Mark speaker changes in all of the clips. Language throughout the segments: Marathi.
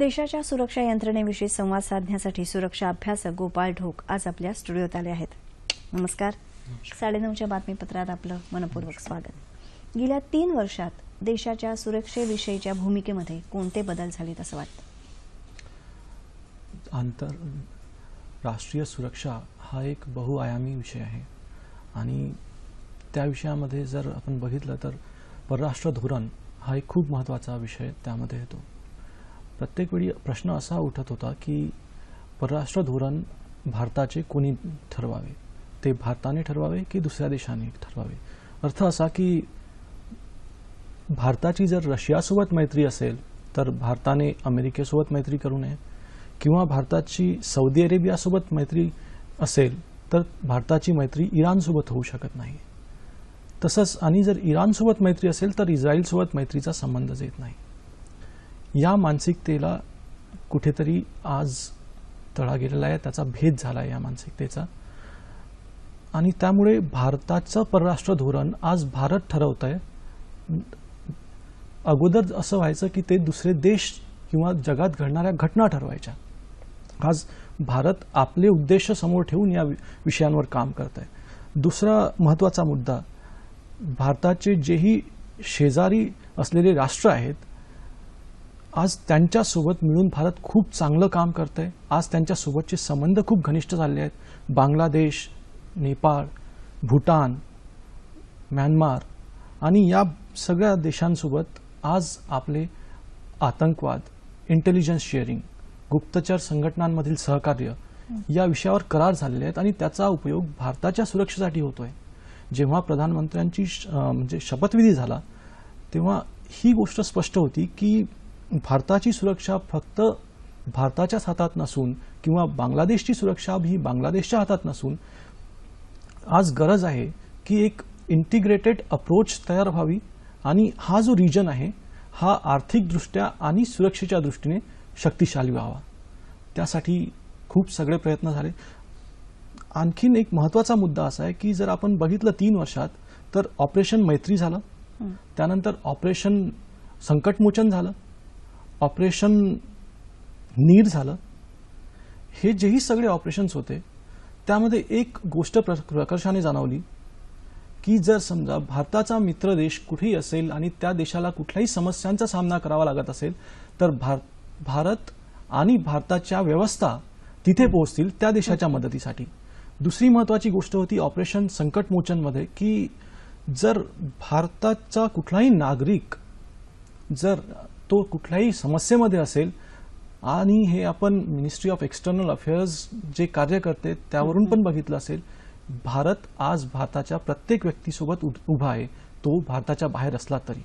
Speaker 1: देशाच्या सुरक्षा यंत्रणेविषयी संवाद साधण्यासाठी सुरक्षा अभ्यासक गोपाळ ढोक आज आपल्या स्टुडिओत आले आहेत. नमस्कार. साडेनऊच्या बातमीपत्रात आपलं मनपूर्वक स्वागत. गेल्या तीन वर्षात देशाच्या सुरक्षेविषयीच्या भूमिकेमध्ये कोणते बदल झालेत असं वाटतं?
Speaker 2: आंतर राष्ट्रीय सुरक्षा हा एक बहुआयामी विषय आहे. आणि त्या विषयामध्ये जर आपण बघितलं तर परराष्ट्र धोरण हा एक खूप महत्त्वाचा विषय त्यामध्ये येतो. प्रत्येक वेळी प्रश्न असा उठत होता की परराष्ट्र धोरण भारताचे कोणी ठरवावे? ते भारताने ठरवावे की दुसऱ्या देशाने ठरवावे? अर्थ असा की भारताची जर रशियासोबत मैत्री असेल तर भारताने अमेरिकेसोबत मैत्री करू नये. किंवा भारताची सौदी अरेबियासोबत मैत्री असेल तर भारताची मैत्री इराणसोबत होऊ शकत नाही. तसंच आणि जर इराणसोबत मैत्री असेल तर इस्रायलसोबत मैत्रीचा संबंधच येत नाही. या मानसिकतेला कुठेतरी आज तळा गेलेला आहे त्याचा भेद झाला आहे या मानसिकतेचा. आणि त्यामुळे भारताचं परराष्ट्र धोरण आज भारत ठरवत आहे अगोदर असं व्हायचं की ते दुसरे देश किंवा जगात घडणाऱ्या घटना ठरवायच्या. आज भारत आपले उद्देश समोर ठेवून या वि- विषयांवर काम करत आहे दुसरा महत्त्वाचा मुद्दा भारताचे जेही शेजारी असलेले राष्ट्र आहेत आज त्यांच्यासोबत मिळून भारत खूप चांगलं काम करत आहे आज त्यांच्यासोबतचे संबंध खूप घनिष्ठ झाले आहेत. बांगलादेश नेपाळ भूटान म्यानमार आणि या सगळ्या देशांसोबत आज आपले आतंकवाद इंटेलिजन्स शेअरिंग गुप्तचर संघटनांमधील सहकार्य या विषयावर करार झालेले आहेत आणि त्याचा उपयोग भारताच्या सुरक्षेसाठी होतोय. जेव्हा प्रधानमंत्र्यांची म्हणजे शपथविधी झाला तेव्हा ही गोष्ट स्पष्ट होती की भारताची सुरक्षा फक्त भारताच्याच हातात नसून किंवा बांगलादेशची सुरक्षा ही बांगलादेशच्या हातात नसून आज गरज आहे की एक इंटिग्रेटेड अप्रोच तयार व्हावी आणि हा जो रिजन आहे हा आर्थिकदृष्ट्या आणि सुरक्षेच्या दृष्टीने शक्तिशाली व्हावा. त्यासाठी खूप सगळे प्रयत्न झाले. आणखीन एक महत्त्वाचा मुद्दा असा आहे की जर आपण बघितलं तीन वर्षात तर ऑपरेशन मैत्री झालं. त्यानंतर ऑपरेशन संकटमोचन झालं. ऑपरेशन नीर झालं. हे जेही सगळे ऑपरेशन्स होते त्यामध्ये एक गोष्ट प्रकर्षाने जाणवली की जर समजा भारताचा मित्र देश कुठेही असेल आणि त्या देशाला कुठल्याही समस्यांचा सामना करावा लागत असेल तर भार भारत आणि भारताच्या व्यवस्था तिथे पोहोचतील त्या देशाच्या मदतीसाठी. दुसरी महत्वाची गोष्ट होती ऑपरेशन संकटमोचनमध्ये की जर भारताचा कुठलाही नागरिक जर तो कुठल्याही समस्येमध्ये असेल आणि हे आपण मिनिस्ट्री ऑफ एक्सटर्नल अफेअर्स जे कार्य करते त्यावरून पण बघितलं असेल भारत आज भारताच्या प्रत्येक व्यक्तीसोबत उभ- आहे. तो भारताच्या बाहेर असला तरी.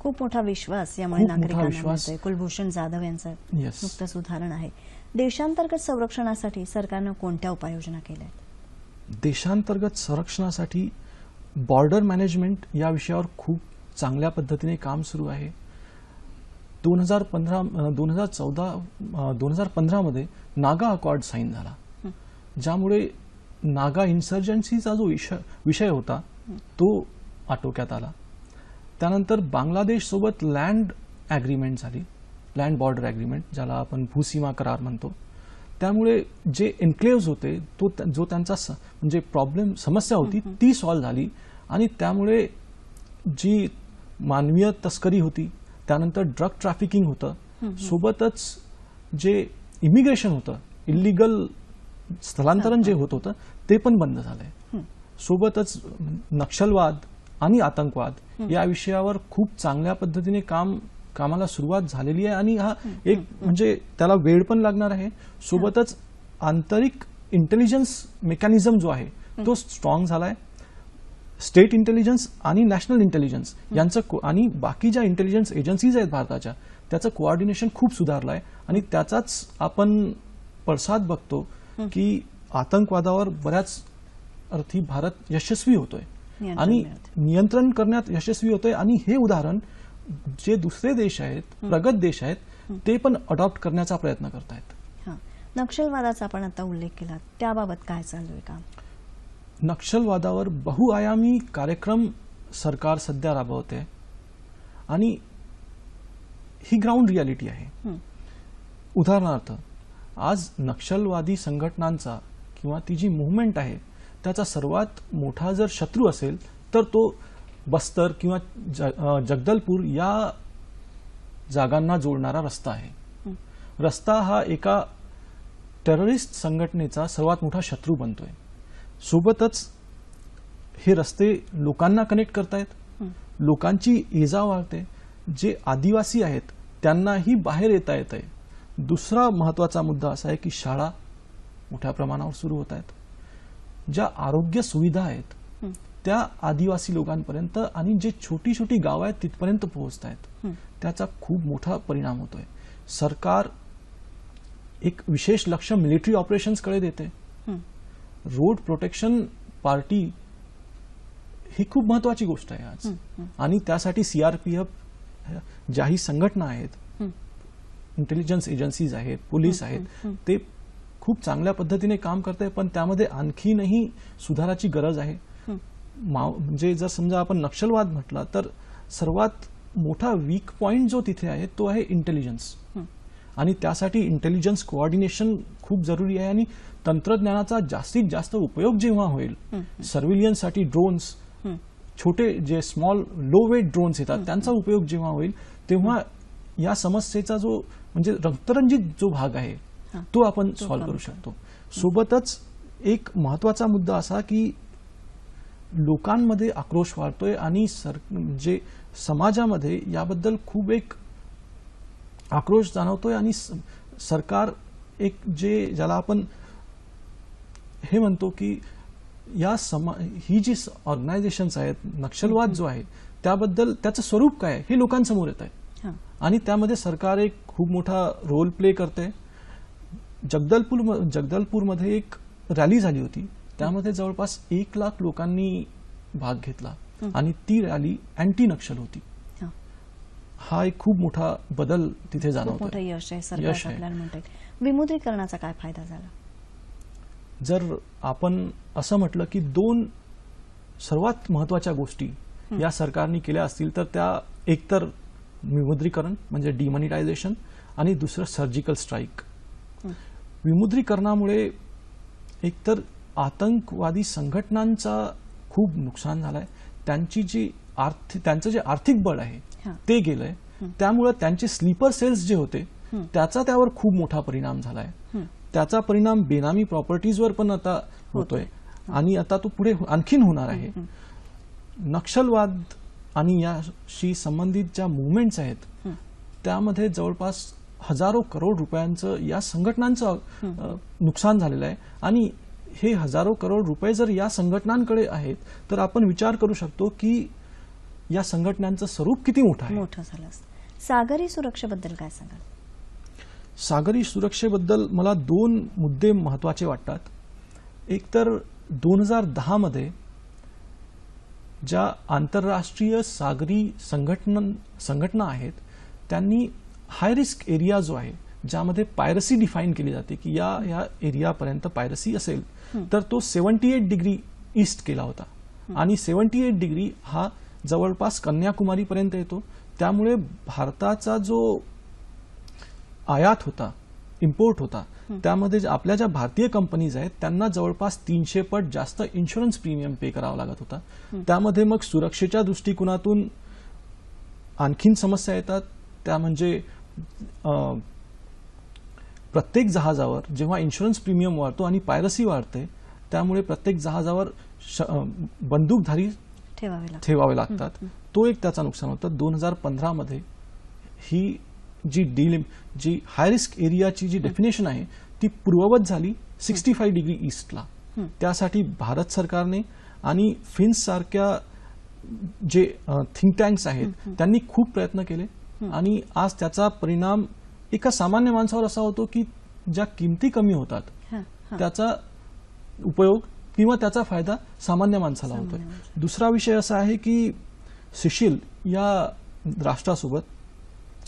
Speaker 1: खूप मोठा विश्वास यामुळे नागरिकांना कुलभूषण जाधव यांचं. नुकतंच उदाहरण आहे. देशांतर्गत संरक्षणासाठी सरकारनं कोणत्या उपाययोजना केल्या
Speaker 2: देशांतर्गत संरक्षणासाठी बॉर्डर मॅनेजमेंट या विषयावर खूप चांगल्या पद्धतीने काम सुरू आहे. दोन हजार पंधरा दोन हजार चौदा दोन हजार पंधरामध्ये नागा अकॉर्ड साईन झाला. ज्यामुळे नागा इन्सर्जन्सीचा जो विषय विषय होता तो आटोक्यात आला. त्यानंतर बांगलादेशसोबत लँड ॲग्रीमेंट झाली. लँड बॉर्डर ॲग्रीमेंट ज्याला आपण भूसीमा करार म्हणतो. त्यामुळे जे एन्क्लेव्स होते तो जो त्यांचा म्हणजे प्रॉब्लेम समस्या होती ती सॉल्व्ह झाली. आणि त्यामुळे जी मानवीय तस्करी होती त्यानंतर ड्रग ट्रॅफिकिंग होतं. सोबतच जे इमिग्रेशन होतं इलिगल स्थलांतरण जे होत होतं ते पण बंद झालंय. सोबतच नक्षलवाद आणि आतंकवाद या विषयावर खूप चांगल्या पद्धतीने काम कामाला सुरुवात झालेली आहे आणि हा एक म्हणजे त्याला वेळ पण लागणार आहे. सोबतच आंतरिक इंटेलिजन्स मेकॅनिझम जो आहे तो स्ट्रॉंग झालाय. स्टेट इंटेलिजन्स आणि नॅशनल इंटेलिजन्स यांचं को- आणि बाकी ज्या इंटेलिजन्स एजन्सीज आहेत भारताच्या त्याचं कोऑर्डिनेशन खूप सुधारलं आहे आणि त्याचाच आपण पडसाद बघतो की आतंकवादावर बऱ्याच अर्थी भारत यशस्वी होतोय. आणि. नियंत्रण करण्यात यशस्वी होतोय. आणि हे उदाहरण जे दुसरे देश आहेत प्रगत देश आहेत ते पण अडॉप्ट करण्याचा प्रयत्न करतायत.
Speaker 1: नक्षलवादाचा आपण आता उल्लेख केला. त्याबाबत काय चालू आहे काम?
Speaker 2: नक्षलवादावर बहुआयामी कार्यक्रम सरकार सध्या राबवते. आणि ही ग्राउंड रियालिटी आहे. उदाहरणार्थ आज नक्षलवादी संघटनांचा किंवा ती जी मुवमेंट आहे त्याचा सर्वात मोठा जर शत्रू असेल तर तो बस्तर किंवा जगदलपूर या जागांना जोडणारा रस्ता आहे. रस्ता हा एका टेररिस्ट संघटनेचा सर्वात मोठा शत्रू बनतोय. सोबतच हे रस्ते लोकांना कनेक्ट करतायत. लोकांची इजा वाढते. जे आदिवासी आहेत त्यांनाही बाहेर येता येत आहे दुसरा महत्त्वाचा मुद्दा असा आहे की शाळा मोठ्या प्रमाणावर सुरू होत आहेत ज्या आरोग्य सुविधा आहेत त्या आदिवासी लोकांपर्यंत आणि जे छोटी छोटी गावं आहेत तिथपर्यंत पोहोचत आहेत त्याचा खूप मोठा परिणाम होतोय. सरकार एक विशेष लक्ष मिलिटरी ऑपरेशन्सकडे देते. रोड प्रोटेक्शन पार्टी ही खूप महत्वाची गोष्ट आहे आज. आणि त्यासाठी सीआरपीएफ ज्याही संघटना आहेत इंटेलिजन्स एजन्सीज आहेत पोलीस आहेत ते खूप चांगल्या पद्धतीने काम करत आहे पण त्यामध्ये आणखीनही सुधाराची गरज आहे. माव- म्हणजे जर समजा आपण नक्षलवाद म्हटला तर सर्वात मोठा वीक पॉइंट जो तिथे आहे तो आहे इंटेलिजन्स आणि त्यासाठी इंटेलिजन्स कोऑर्डिनेशन खूप जरुरी आहे आणि तंत्रज्ञानाचा जास्तीत जास्त उपयोग जेव्हा होईल सर्व्हिलियन्ससाठी ड्रोन्स छोटे जे स्मॉल लो वेट ड्रोन्स येतात त्यांचा उपयोग जेव्हा होईल तेव्हा या समस्येचा जो म्हणजे रक्तरंजित जो भाग आहे. तो आपण सॉल्व्ह करू शकतो. सोबतच एक महत्त्वाचा मुद्दा असा की लोकांमध्ये आक्रोश वाढतोय आणि सर म्हणजे समाजामध्ये याबद्दल खूप एक आक्रोश जाणवतोय आणि सरकार एक जे ज्याला आपण हे म्हणतो की या समा ही जी ऑर्गनायझेशन्स आहेत नक्षलवाद जो आहे त्याबद्दल त्याचं स्वरूप काय हे लोकांसमोर येत आहे. आणि त्यामध्ये सरकार एक खूप मोठा रोल प्ले करते. जगदलपूर जगदलपूरमध्ये एक रॅली झाली होती. त्यामध्ये जवळपास एक लाख लोकांनी भाग घेतला. आणि ती रॅली अँटी नक्षल होती.
Speaker 1: हा.
Speaker 2: एक खूप मोठा बदल तिथे जाणवतो
Speaker 1: यश आहे. आपल्याला म्हणता विमुद्रीकरणाचा काय फायदा झाला
Speaker 2: जर आपण असं म्हटलं की दोन सर्वात महत्त्वाच्या गोष्टी या सरकारने केल्या असतील तर त्या एकतर विमुद्रीकरण म्हणजे डिमॉनिटायझेशन आणि दुसरं सर्जिकल स्ट्राईक विमुद्रीकरणामुळे एकतर आतंकवादी संघटनांचा खूप नुकसान झालंय त्यांची जी आर्थिक त्यांचं जे आर्थिक बळ आहे. ते गेलंय. त्यामुळे त्यांचे स्लीपर सेल्स जे होते त्याचा त्यावर खूप मोठा परिणाम झालाय. त्याचा परिणाम बेनामी प्रॉपर्टीजवर पण आता होतोय. आणि आता तो पुढे आणखीन होणार आहे. नक्षलवाद आणि याशी संबंधित ज्या मुवमेंट्स आहेत त्यामध्ये जवळपास हजारो करोड रुपयांचं या संघटनांचं नुकसान झालेलं आहे. आणि हे हजारो करोड रुपये जर या संघटनांकडे आहेत तर आपण विचार करू शकतो की या संघटनांचं स्वरूप किती मोठं आहे?
Speaker 1: मोठं झालं सागरी सुरक्षेबद्दल काय सांगाल?
Speaker 2: सागरी सुरक्षेबद्दल मला दोन मुद्दे महत्त्वाचे वाटतात. एक तर दोन हजार दहा मध्ये ज्या आंतरराष्ट्रीय सागरी संघटना संघटना आहेत त्यांनी हाय रिस्क एरिया जो आहे ज्यामध्ये पायरसी डिफाईन केली जाते की या या एरियापर्यंत पायरसी असेल तर तो सेव्हन्टी एट डिग्री ईस्ट केला होता. आणि सेव्हन्टी एट डिग्री हा जवळपास कन्याकुमारीपर्यंत येतो. त्यामुळे भारताचा जो आयात होता इम्पोर्ट होता त्यामध्ये आपल्या ज्या भारतीय कंपनीज आहेत त्यांना जवळपास तीनशे पट जास्त इन्शुरन्स प्रीमियम पे करावा लागत होता. त्यामध्ये मग सुरक्षेच्या दृष्टिकोनातून आणखीन समस्या येतात. त्या म्हणजे प्रत्येक जहाजावर जेव्हा इन्शुरन्स प्रीमियम वाढतो आणि पायरसी वाढते त्यामुळे प्रत्येक जहाजावर बंदूकधारी
Speaker 1: ठेवावे लागतं
Speaker 2: ठेवावे लागतात. तो एक त्याचा नुकसान होतं. दोन हजार पंधरा मध्ये ही जी डील जी हाय रिस्क एरियाची जी डेफिनेशन आहे ती पूर्ववत झाली सिक्स्टी फाईव्ह डिग्री ईस्टला त्यासाठी भारत सरकारने आणि फिन्स सारख्या जे थिंक टँक्स आहेत त्यांनी खूप प्रयत्न केले. आणि आज त्याचा परिणाम एका सामान्य माणसावर असा होतो की ज्या किमती कमी होतात. त्याचा उपयोग किंवा त्याचा फायदा सामान्य माणसाला होतोय. दुसरा विषय असा आहे की सिशिल या राष्ट्रासोबत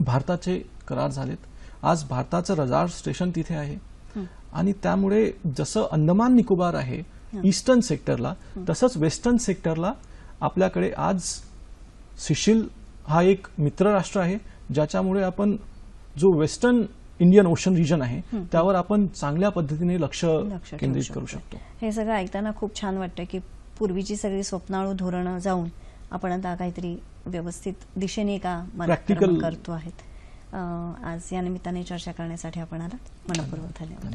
Speaker 2: भारताचे करार झालेत. आज भारताचं रडार स्टेशन तिथे आहे. आणि त्यामुळे जसं अंदमान निकोबार आहे ईस्टर्न सेक्टरला तसंच वेस्टर्न सेक्टरला आपल्याकडे आज सिशिल हा एक मित्र राष्ट्र आहे ज्याच्यामुळे आपण जो वेस्टर्न इंडियन ओशन रिजन आहे. त्यावर आपण चांगल्या पद्धतीने लक्ष केंद्रित. करू शकतो.
Speaker 1: हे सगळं ऐकताना खूप छान वाटतं की पूर्वीची सगळी स्वप्नाळू धोरणं जाऊन आपण आता काहीतरी व्यवस्थित दिशेने का कर्म करतो आहेत. आज या निमित्ताने चर्चा करण्यासाठी आपण आला मनपूर्वक
Speaker 2: धन्यवाद.